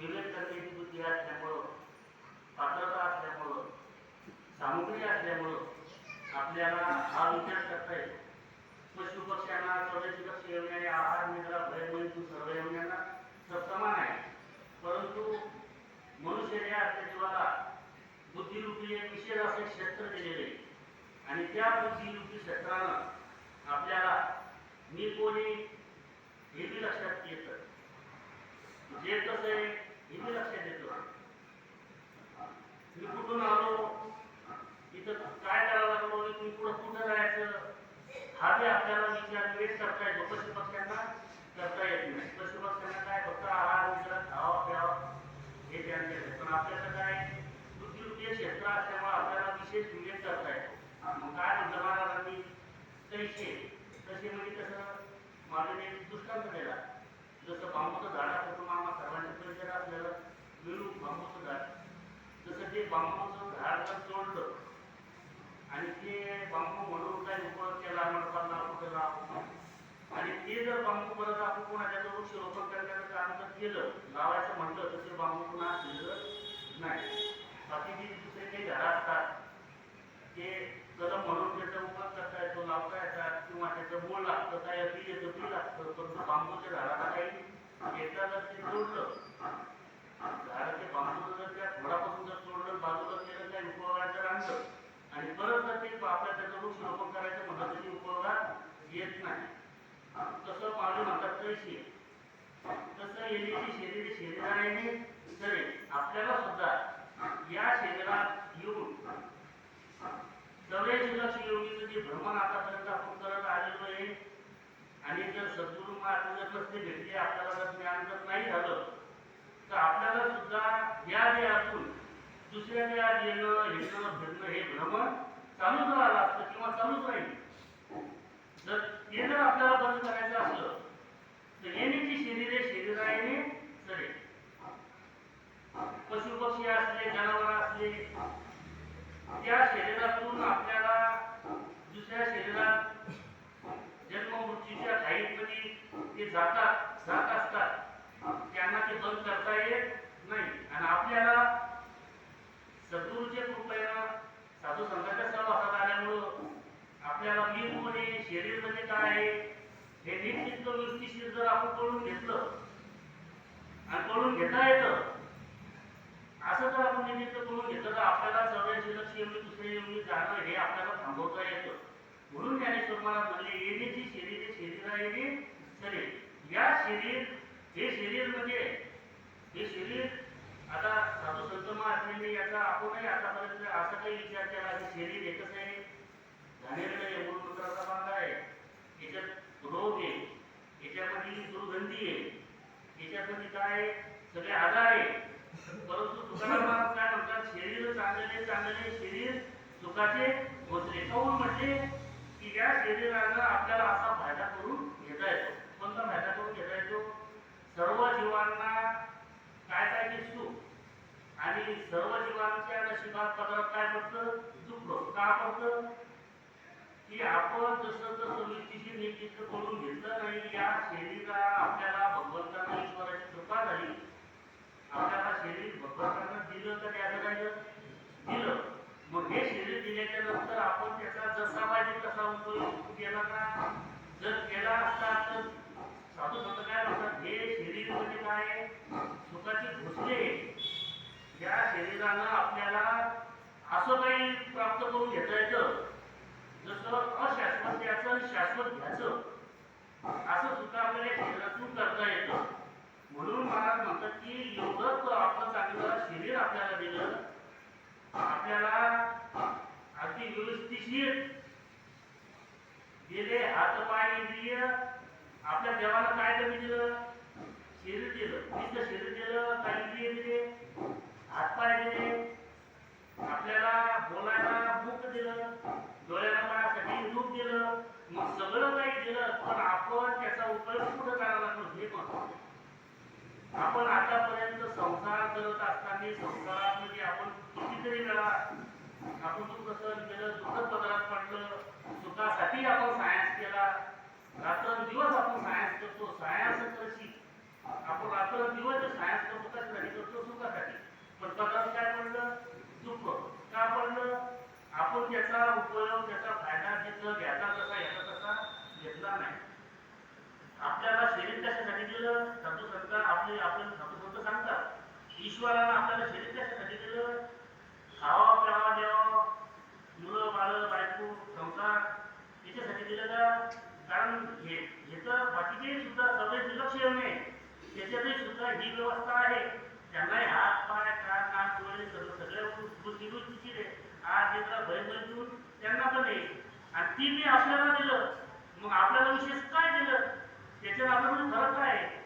विविध करण्याची बुद्धी असल्यामुळं पात्रता असल्यामुळं सामुग्री असल्यामुळं आपल्याला हा विचार करता येतो. पशु पक्ष्यांना स्वदेशी पक्ष येवण्याने आहार निद्रा भयमंतू सर्व येवण्यांना तर समान आहे. परंतु मनुष्य या आपल्या जीवाला बुद्धिरूपी एक विशेष असे क्षेत्र दिलेले आहे. आणि त्या बुद्धिरूपी क्षेत्रानं आपल्याला मी कोणी हे बी लक्षात येतं. जे कसं आहे हे लक्षात येतो मी कुठून आलो? इथं काय करावं लागलो? मी पुढं कुठं जायचं? हा बी आपल्याला विचार वेळ करता येतो. पशु पक्ष्यांना करता येत नाही. पशु पक्ष्यांना काय फक्त आहार विचार खावा प्यावा हे ध्यान पण आपल्याला काय? तृतीय क्षेत्र असल्यामुळे आपल्याला विशेष उल्लेख करता येतो. मग काय म्हणलं महाराजांनी? तैसे तसे म्हणजे कसं? माझ्याने दृष्टांत दिला. जसं बांबूचं झाड असतं तुम्हाला सर्वांच्या परिचय असलेलं विळू बांबूचं झाड. जसं ते बांबूचं झाड जर तोडलं. आणि ते बांबू म्हणून काही उपयोग केला म्हणतात कुठे आणि ते जर बांबू परत आपण कोणाच्या जवळ वृक्ष रोपण करण्याचं काम जर केलं लावायचं म्हटलं तर ते बांबू पुन्हा दिलं नाही. बाकी जी दुसरे काही झाडं असतात ते कलम म्हणून त्याचा उपयोग करता येतो लावता येतात. त्याचं मूळ लागतं काय बी येतं बी लागतं परंतु बांबूच्या झाडाला काही एकदा ते जोडलं झाडाचे ते बांबू जर त्या घोडापासून जर सोडलं बाजूला केलं काही उपयोगात जर आणलं आणि परत जर ते आपल्या त्याचं वृक्ष रोपण करायचं म्हटलं तरी उपयोगात येत नाही. तसं पाणी म्हणतात तशी तसं येण्याची शरीर शरीराने तरी आपल्याला सुद्धा या शरीरात येऊन चौऱ्याऐंशी योगीचं जे भ्रमण आतापर्यंत आपण करत आलेलो आहे. आणि जर सद्गुरू महाराज जर नसते भेटले आपल्याला जर ज्ञान जर नाही झालं तर आपल्याला सुद्धा या देहातून दुसऱ्या देहात येणं हिंडणं फिरणं हे भ्रमण चालूच राहिलं असतं किंवा चालूच राहील. जर हे जर आपल्याला बंद करायचं असलं तर येण्याची शरीरे शरीराने सरे. पशु पक्षी असले जनावर असले त्या शरीरातून आपल्याला दुसऱ्या शरीरात जन्म मृत्यूच्या घाईमध्ये ते जातात जात असतात. त्यांना ते बंद करता येत नाही. आणि आपल्याला सद्गुरूच्या कृपेनं साधू संतांच्या सहवासात आल्यामुळं आपल्याला मी कोण आहे शरीर म्हणजे काय आहे हे नीट व्यक्तिशीर जर आपण कळून घेतलं आणि कळून घेता येतं असं जर आपण निमित्त करून घेतलं तर आपल्याला चौऱ्याऐंशी लक्ष एवढी दुसऱ्या एवढी जाणं हे आपल्याला थांबवता येतं. म्हणून ज्ञानेश्वर महाराज म्हणले येणे जी शरीर शरीरा येणे शरीर. या शरीर हे शरीर म्हणजे हे शरीर आता साधू संत महात्म्यांनी याचा आपणही आतापर्यंत असा काही विचार केला की शरीर एकच आहे. झालेलं आहे मूळमंत्राचा बांधा आहे. याच्यात रोग आहे. याच्यामध्ये दुर्गंधी आहे. याच्यामध्ये काय आहे? सगळे आजार आहे. परंतु तुकाराम महाराज काय म्हणतात? शरीर चांगले चांगले शरीर सुखाचे भोसले काऊन म्हणजे की या शरीरानं आपल्याला असा फायदा करून घेता येतो. कोणता फायदा करून घेता येतो सर्व जीवांना काय काय दिसतो आणि सर्व जीवांच्या नशिबात पदरात काय पडतं दुःख का पडतं की आपण जसं जसं व्यक्तीशी निश्चित करून घेतलं नाही या शरीरा आपल्याला भगवंतांना ईश्वराची कृपा झाली आपल्याला शरीर भगवंतांना दिलं तर त्याचं काय दिलं मग हे शरीर दिल्याच्या नंतर आपण त्याचा जसा पाहिजे तसा उपयोग केला का जर केला असता तर साधू संत काय म्हणतात हे शरीर म्हणजे काय आहे? सुखाचे भोसले या शरीरानं आपल्याला असं काही प्राप्त करून घेता येतं. जसं अशाश्वत द्यायचं आणि शाश्वत घ्यायचं असं सुद्धा आपल्याला शरीरातून करता येतं. म्हणून महाराज म्हणतात की एवढंच आपलं चांगलं शरीर आपल्याला दिलं आपल्याला अगदी व्यवस्थिशीर गेले हात पाय इंद्रिय आपल्या देवाला काय कमी दिलं? शरीर दिलं. नुसतं शरीर दिलं काय इंद्रिय दिले हात पाय दिले आपल्याला बोलायला एवढं काही दिलं पण आपण त्याचा उपयोग कुठं करायला लागलो हे महत्वाचं आपण आतापर्यंत संसार करत असताना संसारामध्ये आपण कितीतरी वेळा आपण तू कसं गेलं दुःखद पदरात पडलं सुखासाठी आपण सायन्स केला रात्रंदिवस आपण सायन्स करतो सायन्स कशी? आपण रात्रंदिवस सायन्स करतो कशासाठी करतो सुखासाठी. पण पदरात काय म्हणलं दुःख. का म्हणलं आपण त्याचा उपयोग त्याचा फायदा घेतला घ्यायचा तसा याचा तसा घेतला नाही. आपल्याला शरीर कशासाठी दिलं साधू संत आपले आपले साधू संत सांगतात ईश्वरानं आपल्याला शरीर कशासाठी दिलं खावा प्यावा द्यावा. मुलं बाळ बायको संसार याच्यासाठी दिलं का? कारण हे ह्याचं बाकीचे सुद्धा सगळे दुर्लक्ष नाही त्याच्यातही सुद्धा ही व्यवस्था आहे. त्यांनाही हात पाय कान नाक डोळे सगळं सगळ्या गोष्टी गोष्टीची रे आज एकदा भय भय देऊन त्यांना पण आहे आणि ती मी आपल्याला दिलं. मग आपल्याला विशेष काय दिलं? त्याच्यात आपल्याकडे फरक काय आहे?